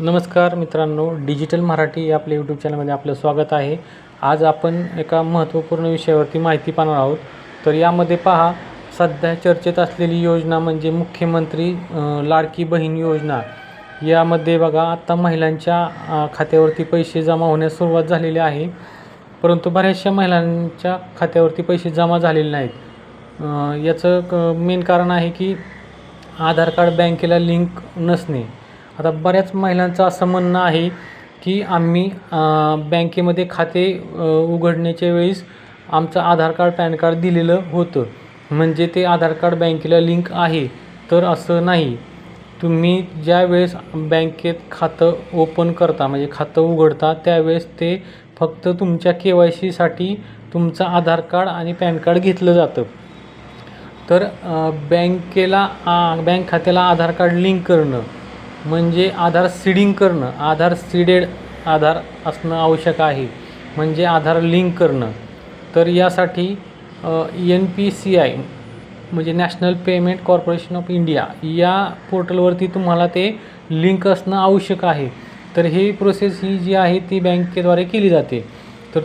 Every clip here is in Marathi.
नमस्कार मित्रांनो डिजिटल मराठी आपल्या यूट्यूब चॅनलमध्ये आपलं स्वागत आहे. आज आपण एका महत्त्वपूर्ण विषयावरती माहिती पाहणार आहोत. तर यामध्ये पहा सध्या चर्चेत असलेली योजना म्हणजे मुख्यमंत्री लाडकी बहीण योजना. यामध्ये बघा आत्ता महिलांच्या खात्यावरती पैसे जमा होण्यास सुरुवात झालेली आहे. परंतु बऱ्याचशा महिलांच्या खात्यावरती पैसे जमा झालेले नाहीत. याचं मेन कारण आहे की आधार कार्ड बँकेला लिंक नसणे. आता बऱ्याच महिलांचं असं म्हणणं आहे की आम्ही बँकेमध्ये खाते उघडण्याच्या वेळेस आमचं आधार कार्ड पॅन कार्ड दिलेलं होतं. म्हणजे ते आधार कार्ड बँकेला लिंक आहे तर असं नाही. तुम्ही ज्या वेळेस बँकेत खातं ओपन करता म्हणजे खातं उघडता त्यावेळेस ते फक्त तुमच्या के वाय सीसाठी तुमचं आधार कार्ड आणि पॅन कार्ड घेतलं जातं. तर बँकेला बँक खात्याला आधार कार्ड लिंक करणं म्हणजे आधार सीडिंग करणं आधार सीडेड आधार असणं आवश्यक आहे. म्हणजे आधार लिंक करणं. तर यासाठी एन पी सी आय म्हणजे national payment corporation of India या पोर्टलवरती तुम्हाला ते लिंक असणं आवश्यक आहे. तर ही प्रोसेस ही जी आहे ती बँकेद्वारे केली जाते. तर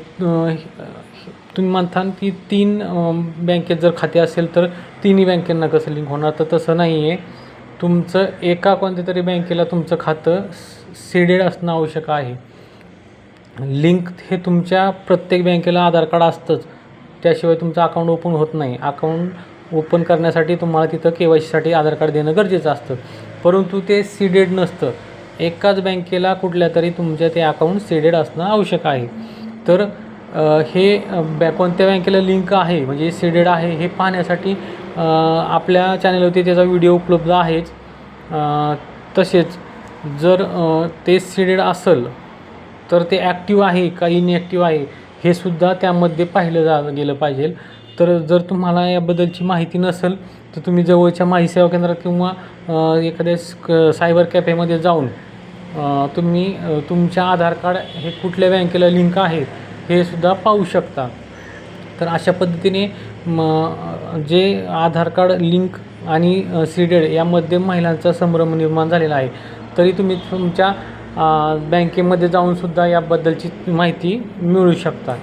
तुम्ही म्हणता की तीन बँकेत जर खाते असेल तर तिन्ही बँकेंना कसं लिंक होणार? तर तसं नाही आहे तुमचं एका कोणत्या तरी बँकेला तुमचं खातं सीडेड असणं आवश्यक आहे. लिंक हे तुमच्या प्रत्येक बँकेला आधार कार्ड असतंच. त्याशिवाय तुमचं अकाउंट ओपन होत नाही. अकाउंट ओपन करण्यासाठी तुम्हाला तिथं के वाय सीसाठी आधार कार्ड देणं गरजेचं असतं. परंतु ते सीडेड नसतं. एकाच बँकेला कुठल्या तरी तुमच्या ते अकाउंट सीडेड असणं आवश्यक आहे. तर हे बॅ कोणत्या बँकेला लिंक आहे म्हणजे सीडेड आहे हे पाहण्यासाठी आपल्या चॅनलवरती त्याचा व्हिडिओ उपलब्ध आहेच. तसेच जर ते सीडेड असेल तर ते ॲक्टिव्ह आहे का इनॲक्टिव्ह आहे हे सुद्धा त्यामध्ये पाहिलं जा गेलं पाहिजे. तर जर तुम्हाला याबद्दलची माहिती नसेल तर तुम्ही जवळच्या माहिती सेवा केंद्रात किंवा एखाद्या स- सायबर कॅफेमध्ये जाऊन तुम्ही तुमच्या आधार कार्ड हे कुठल्या बँकेला लिंक आहे हे सुद्धा पाहू शकता. तर अशा पद्धतीने म जे आधार कार्ड लिंक आणि सीडेड यामध्ये महिलांचा संभ्रम निर्माण झालेला आहे. तरी तुम्ही तुमच्या बँकेमध्ये जाऊनसुद्धा याबद्दलची माहिती मिळू शकता.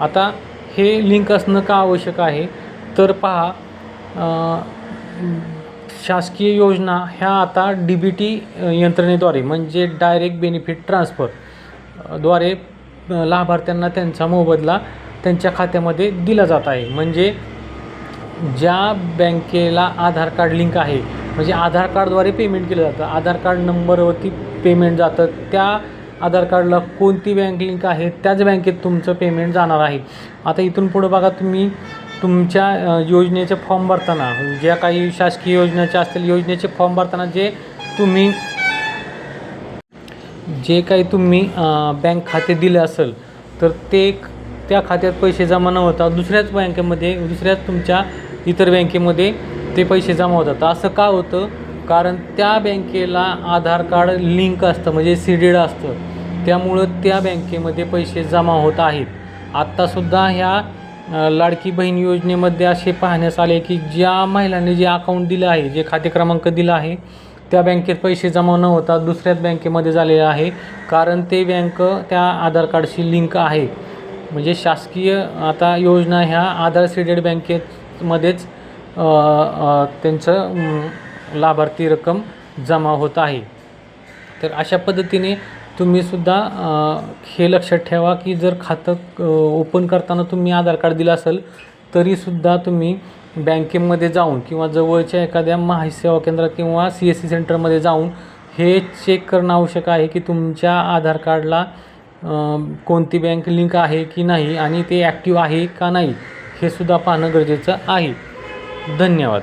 आता हे लिंक असणं का आवश्यक आहे? तर पहा शासकीय योजना ह्या आता डी बी टी यंत्रणेद्वारे म्हणजे डायरेक्ट बेनिफिट ट्रान्सफरद्वारे लाभार्थ्यांना त्यांचा मोबदला त्यांच्या खात्यामध्ये दिला जात आहे. म्हणजे ज्या बँकेला आधार कार्ड लिंक आहे म्हणजे आधार कार्डद्वारे पेमेंट केलं जातं. आधार कार्ड नंबरवरती पेमेंट जातं. त्या आधार कार्डला कोणती बँक लिंक आहे त्याच बँकेत तुमचं पेमेंट जाणार आहे. आता इथून पुढं बघा तुम्ही तुमच्या योजनेचे फॉर्म भरताना ज्या काही शासकीय योजनेच्या असतील योजनेचे फॉर्म भरताना जे तुम्ही जे काही तुम्ही बँक खाते दिले असेल तर ते त्या खात्यात पैसे जमा न होता दुसऱ्याच बँकेमध्ये दुसऱ्याच तुमच्या इतर बँकेमध्ये ते पैसे जमा होतात. असं का होतं? कारण त्या बँकेला आधार कार्ड लिंक असतं म्हणजे सीडीड असतं. त्यामुळं त्या बँकेमध्ये पैसे जमा होत आहेत. आत्तासुद्धा ह्या लाडकी बहीण योजनेमध्ये असे पाहण्यास आले की ज्या महिलांनी जे अकाउंट दिलं आहे जे खाते क्रमांक दिला आहे त्या बँकेत पैसे जमा न होता दुसऱ्याच बँकेमध्ये झालेले आहे. कारण ते बँक त्या आधार कार्डशी लिंक आहे. म्हणजे शासकीय आता योजना ह्या आधार सीडेड बँकेमध्येच त्यांचं लाभार्थी रक्कम जमा होत आहे. तर अशा पद्धतीने तुम्हीसुद्धा हे लक्षात ठेवा की जर खातं ओपन करताना तुम्ही आधार कार्ड दिलं असेल तरीसुद्धा तुम्ही बँकेमध्ये जाऊन किंवा जवळच्या एखाद्या माहिती सेवा केंद्रात किंवा सी एस सी सेंटरमध्ये जाऊन हे चेक करणं आवश्यक आहे की तुमच्या आधार कार्डला कोणती बँक लिंक आहे की नाही आणि ते ॲक्टिव्ह आहे का नाही हे सुद्धा पाहणं गरजेचं आहे. धन्यवाद.